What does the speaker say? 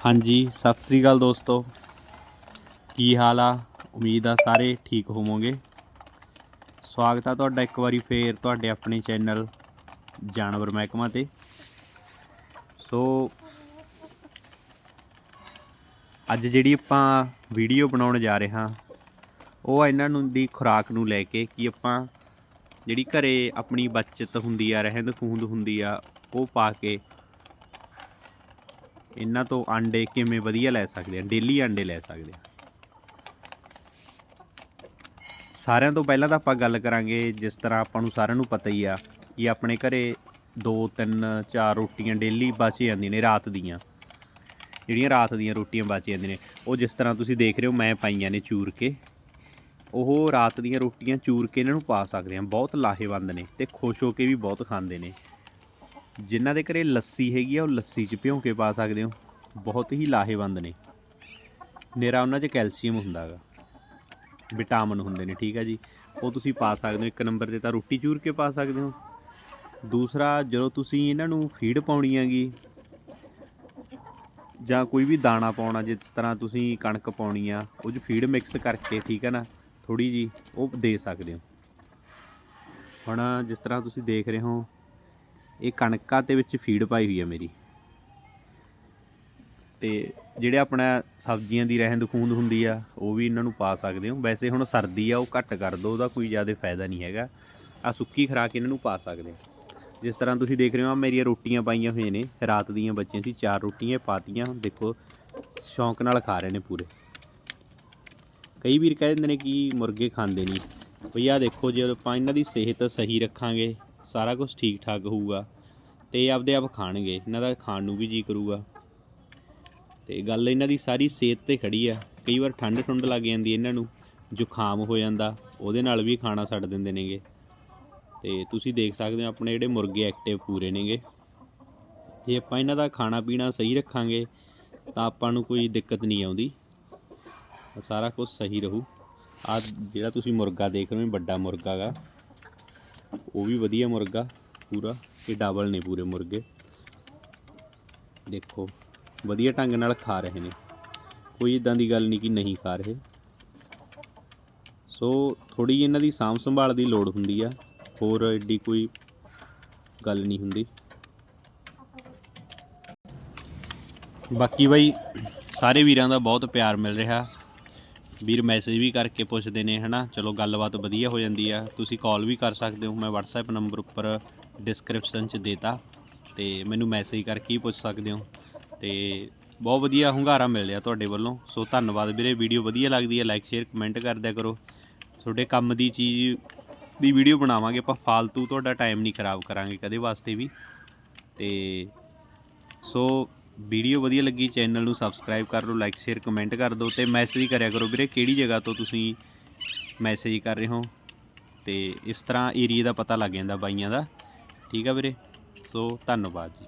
ਹਾਂਜੀ, ਸਤਿ ਸ੍ਰੀ ਅਕਾਲ ਦੋਸਤੋ। ਕੀ ਹਾਲ ਆ? ਉਮੀਦ ਆ ਸਾਰੇ ਠੀਕ ਹੋਵੋਗੇ। ਸਵਾਗਤ ਆ ਤੁਹਾਡਾ ਇੱਕ ਵਾਰੀ ਫੇਰ ਤੁਹਾਡੇ ਆਪਣੇ ਚੈਨਲ ਜਾਨਵਰ ਮਹਿਕਮਾ ਤੇ। ਸੋ, ਅੱਜ ਜਿਹੜੀ ਆਪਾਂ ਵੀਡੀਓ ਬਣਾਉਣ ਜਾ ਰਹੇ ਹਾਂ, ਉਹ ਇਹਨਾਂ ਨੂੰ ਦੀ ਖੁਰਾਕ ਨੂੰ ਲੈ ਕੇ ਕਿ ਆਪਾਂ ਜਿਹੜੀ ਘਰੇ ਆਪਣੀ ਬਚਤ ਹੁੰਦੀ ਆ ਰਹਿੰਦ ਖੂੰਦ ਹੁੰਦੀ ਆ, ਉਹ ਪਾ ਕੇ ਇਹਨਾਂ ਤੋਂ ਆਂਡੇ ਕਿਵੇਂ ਵਧੀਆ ਲੈ ਸਕਦੇ ਆ? ਡੇਲੀ ਆਂਡੇ ਲੈ ਸਕਦੇ ਆ। ਸਾਰਿਆਂ ਤੋਂ ਪਹਿਲਾਂ ਤਾਂ ਆਪਾਂ ਗੱਲ ਕਰਾਂਗੇ ਜਿਸ ਤਰ੍ਹਾਂ ਆਪਾਂ ਨੂੰ ਸਾਰਿਆਂ ਨੂੰ ਪਤਾ ਹੀ ਆ ਕਿ ਆਪਣੇ ਘਰੇ 2 3 4 ਰੋਟੀਆਂ ਡੇਲੀ ਬਚ ਜਾਂਦੀਆਂ ਨੇ ਰਾਤ ਦੀਆਂ। ਜਿਹੜੀਆਂ ਰਾਤ ਦੀਆਂ ਰੋਟੀਆਂ ਬਚ ਜਾਂਦੀਆਂ ਨੇ। ਉਹ ਜਿਸ ਤਰ੍ਹਾਂ ਤੁਸੀਂ ਦੇਖ ਰਹੇ ਹੋ, ਮੈਂ ਪਾਈਆਂ ਨੇ ਚੂਰ ਕੇ। ਉਹ ਰਾਤ ਦੀਆਂ ਰੋਟੀਆਂ ਚੂਰ ਕੇ ਇਹਨਾਂ ਨੂੰ ਪਾ ਸਕਦੇ ਆ। ਬਹੁਤ ਲਾਹੇਵੰਦ ਨੇ ਤੇ ਖੁਸ਼ ਹੋ ਕੇ ਵੀ ਬਹੁਤ ਖਾਂਦੇ ਨੇ। ਜਿਨ੍ਹਾਂ ਦੇ ਘਰੇ ਲੱਸੀ ਹੈਗੀ ਆ, ਉਹ ਲੱਸੀ 'ਚ ਭਿਉਂ ਕੇ ਪਾ ਸਕਦੇ ਹੋ। ਬਹੁਤ ਹੀ ਲਾਹੇਵੰਦ ਨੇ। ਮੇਰਾ ਉਹਨਾਂ 'ਚ ਕੈਲਸ਼ੀਅਮ ਹੁੰਦਾ ਗਾ। ਵਿਟਾਮਿਨ ਹੁੰਦੇ ਨੇ, ਠੀਕ ਆ ਜੀ। ਉਹ ਤੁਸੀਂ ਪਾ ਸਕਦੇ ਹੋ, ਇੱਕ ਨੰਬਰ ਤੇ ਤਾਂ ਰੋਟੀ ਚੂਰ ਕੇ ਪਾ ਸਕਦੇ ਹੋ। ਦੂਸਰਾ, ਜਦੋਂ ਤੁਸੀਂ ਇਹਨਾਂ ਨੂੰ ਫੀਡ ਪਾਉਣੀ ਹੈਗੀ, ਜਾਂ ਕੋਈ ਵੀ ਦਾਣਾ ਪਾਉਣਾ, ਜਿਸ ਤਰ੍ਹਾਂ ਤੁਸੀਂ ਕਣਕ ਪਾਉਣੀ ਆ, ਉਹ 'ਚ ਫੀਡ ਮਿਕਸ ਕਰਕੇ, ਠੀਕ ਹੈ ਨਾ ਥੋੜੀ ਜੀ, ਉਹ ਦੇ ਸਕਦੇ ਹੋ। ਹੁਣ ਜਿਸ ਤਰ੍ਹਾਂ ਤੁਸੀਂ ਦੇਖ ਰਹੇ ਹੋ ਇਹ ਕਣਕਾਂ ਦੇ ਵਿੱਚ ਫੀਡ ਪਾਈ ਹੋਈ ਹੈ ਮੇਰੀ। ਤੇ ਜਿਹੜੇ ਆਪਣਾ ਸਬਜ਼ੀਆਂ ਦੀ ਰਹਿੰਦ ਖੂੰਦ ਹੁੰਦੀ ਆ, ਉਹ ਵੀ ਇਹਨਾਂ ਨੂੰ ਪਾ ਸਕਦੇ ਹੋ। ਵੈਸੇ ਹੁਣ ਸਰਦੀ ਆ, ਉਹ ਘੱਟ ਕਰ ਦੋ, ਉਹਦਾ ਕੋਈ ਜ਼ਿਆਦਾ ਫਾਇਦਾ ਨਹੀਂ ਹੈਗਾ। ਆ ਸੁੱਕੀ ਖਰਾਕ ਇਹਨਾਂ ਨੂੰ ਪਾ ਸਕਦੇ ਹੋ ਜਿਸ ਤਰ੍ਹਾਂ ਤੁਸੀਂ ਦੇਖ ਰਹੇ ਹੋ ਮੇਰੀਆਂ ਰੋਟੀਆਂ ਪਾਈਆਂ ਹੋਈਆਂ ਨੇ। ਰਾਤ ਦੀਆਂ ਬੱਚੀਆਂ ਸੀ, ਚਾਰ ਰੋਟੀਆਂ ਪਾਤੀਆਂ। ਦੇਖੋ, ਸ਼ੌਂਕ ਨਾਲ ਖਾ ਰਹੇ ਨੇ ਪੂਰੇ। ਕਈ ਵੀਰ ਕਹਿ ਦਿੰਦੇ ਨੇ ਕਿ ਮੁਰਗੇ ਖਾਂਦੇ ਨਹੀਂ। ਭਈ ਆਹ ਦੇਖੋ ਜੇ ਆਪਾਂ ਇਹਨਾਂ ਦੀ ਸਿਹਤ ਸਹੀ ਰੱਖਾਂਗੇ ਸਾਰਾ ਕੁਝ ਠੀਕ ਠਾਕ ਹੋਊਗਾ ਤੇ ਆਪਦੇ ਆਪ ਖਾਣਗੇ, ਇਹਨਾਂ ਦਾ ਖਾਣ ਨੂੰ ਵੀ ਜੀ ਕਰੂਗਾ। ਤੇ ਗੱਲ ਇਹਨਾਂ ਦੀ ਸਾਰੀ ਸਿਹਤ ਤੇ ਖੜੀ ਆ। ਕਈ ਵਾਰ ਠੰਡ ਠੁੰਡ ਲੱਗ ਜਾਂਦੀ ਇਹਨਾਂ ਨੂੰ, ਜ਼ੁਕਾਮ ਹੋ ਜਾਂਦਾ, ਉਹਦੇ ਨਾਲ ਵੀ ਖਾਣਾ ਛੱਡ ਦਿੰਦੇ ਨੇਗੇ। ਤੇ ਤੁਸੀਂ ਦੇਖ ਸਕਦੇ ਹੋ ਆਪਣੇ ਜਿਹੜੇ ਮੁਰਗੇ ਐਕਟਿਵ ਪੂਰੇ ਨੇਗੇ। ਜੇ ਆਪਾਂ ਇਹਨਾਂ ਦਾ ਖਾਣਾ ਪੀਣਾ ਸਹੀ ਰੱਖਾਂਗੇ, ਤਾਂ ਆਪਾਂ ਨੂੰ ਕੋਈ ਦਿੱਕਤ ਨਹੀਂ ਆਉਂਦੀ। ਸਾਰਾ ਕੁਝ ਸਹੀ ਰਹੂ। ਆ ਜਿਹੜਾ ਤੁਸੀਂ ਮੁਰਗਾ ਦੇਖ ਰਹੇ ਹੋ ਵੱਡਾ ਮੁਰਗਾ ਗਾ। ਉਹ ਵੀ ਵਧੀਆ ਮੁਰਗਾ ਪੂਰਾ ਇਹ ਡਬਲ ਨੇ ਪੂਰੇ ਮੁਰਗੇ। ਦੇਖੋ, ਵਧੀਆ ਢੰਗ ਨਾਲ ਖਾ ਰਹੇ ਨੇ। ਕੋਈ ਇਦਾਂ ਦੀ ਗੱਲ ਨਹੀਂ ਕਿ ਨਹੀਂ ਖਾ ਰਹੇ। ਸੋ ਥੋੜੀ ਇਹਨਾਂ ਦੀ ਸਾਂਭ ਸੰਭਾਲ ਦੀ ਲੋੜ ਹੁੰਦੀ ਆ, ਹੋਰ ਐਡੀ ਕੋਈ ਗੱਲ ਨਹੀਂ ਹੁੰਦੀ। ਬਾਕੀ ਬਾਈ, ਸਾਰੇ ਵੀਰਾਂ ਦਾ ਬਹੁਤ ਪਿਆਰ ਮਿਲ ਰਿਹਾ। ਵੀਰ ਮੈਸੇਜ ਵੀ ਕਰਕੇ ਪੁੱਛਦੇ ਨੇ, ਹਨਾ? ਚਲੋ, ਗੱਲਬਾਤ ਵਧੀਆ ਹੋ ਜਾਂਦੀ ਆ। ਤੁਸੀਂ ਕਾਲ ਵੀ ਕਰ ਸਕਦੇ ਹੋ। ਮੈਂ WhatsApp ਨੰਬਰ ਉੱਪਰ ਡਿਸਕ੍ਰਿਪਸ਼ਨ 'ਚ ਦੇਤਾ ਤੇ ਮੈਨੂੰ ਮੈਸੇਜ ਕਰਕੇ ਹੀ ਪੁੱਛ ਸਕਦੇ ਹੋ। ਤੇ ਬਹੁਤ ਵਧੀਆ ਹੁੰਗਾਰਾ ਮਿਲ ਰਿਹਾ ਤੁਹਾਡੇ ਵੱਲੋਂ। ਸੋ, ਧੰਨਵਾਦ ਵੀਰੇ। ਵੀਡੀਓ ਵਧੀਆ ਲੱਗਦੀ ਹੈ ਲਾਈਕ ਸ਼ੇਅਰ ਕਮੈਂਟ ਕਰਦਿਆ ਕਰੋ। ਤੁਹਾਡੇ ਕੰਮ ਦੀ ਚੀਜ਼ ਦੀ ਵੀਡੀਓ ਬਣਾਵਾਂਗੇ ਆਪਾਂ। ਫਾਲਤੂ ਤੁਹਾਡਾ ਟਾਈਮ ਨਹੀਂ ਖਰਾਬ ਕਰਾਂਗੇ ਕਦੇ ਵਾਸਤੇ ਵੀ। ਤੇ ਸੋ ਵੀਡੀਓ ਵਧੀਆ ਲੱਗੀ, ਚੈਨਲ ਨੂੰ ਸਬਸਕ੍ਰਾਈਬ ਕਰ ਲਓ ਲਾਈਕ ਸ਼ੇਅਰ ਕਮੈਂਟ ਕਰ ਦਿਓ ਤੇ ਮੈਸੇਜ ਕਰਿਆ ਕਰੋ ਵੀਰੇ, ਕਿਹੜੀ ਜਗ੍ਹਾ ਤੋਂ ਤੁਸੀਂ ਮੈਸੇਜ ਕਰ ਰਹੇ ਹੋ? ਤੇ ਇਸ ਤਰ੍ਹਾਂ ਏਰੀਆ ਦਾ ਪਤਾ ਲੱਗ ਜਾਂਦਾ ਬਾਈਆਂ ਦਾ। ਠੀਕ ਆ ਵੀਰੇ? ਸੋ ਧੰਨਵਾਦ ਜੀ।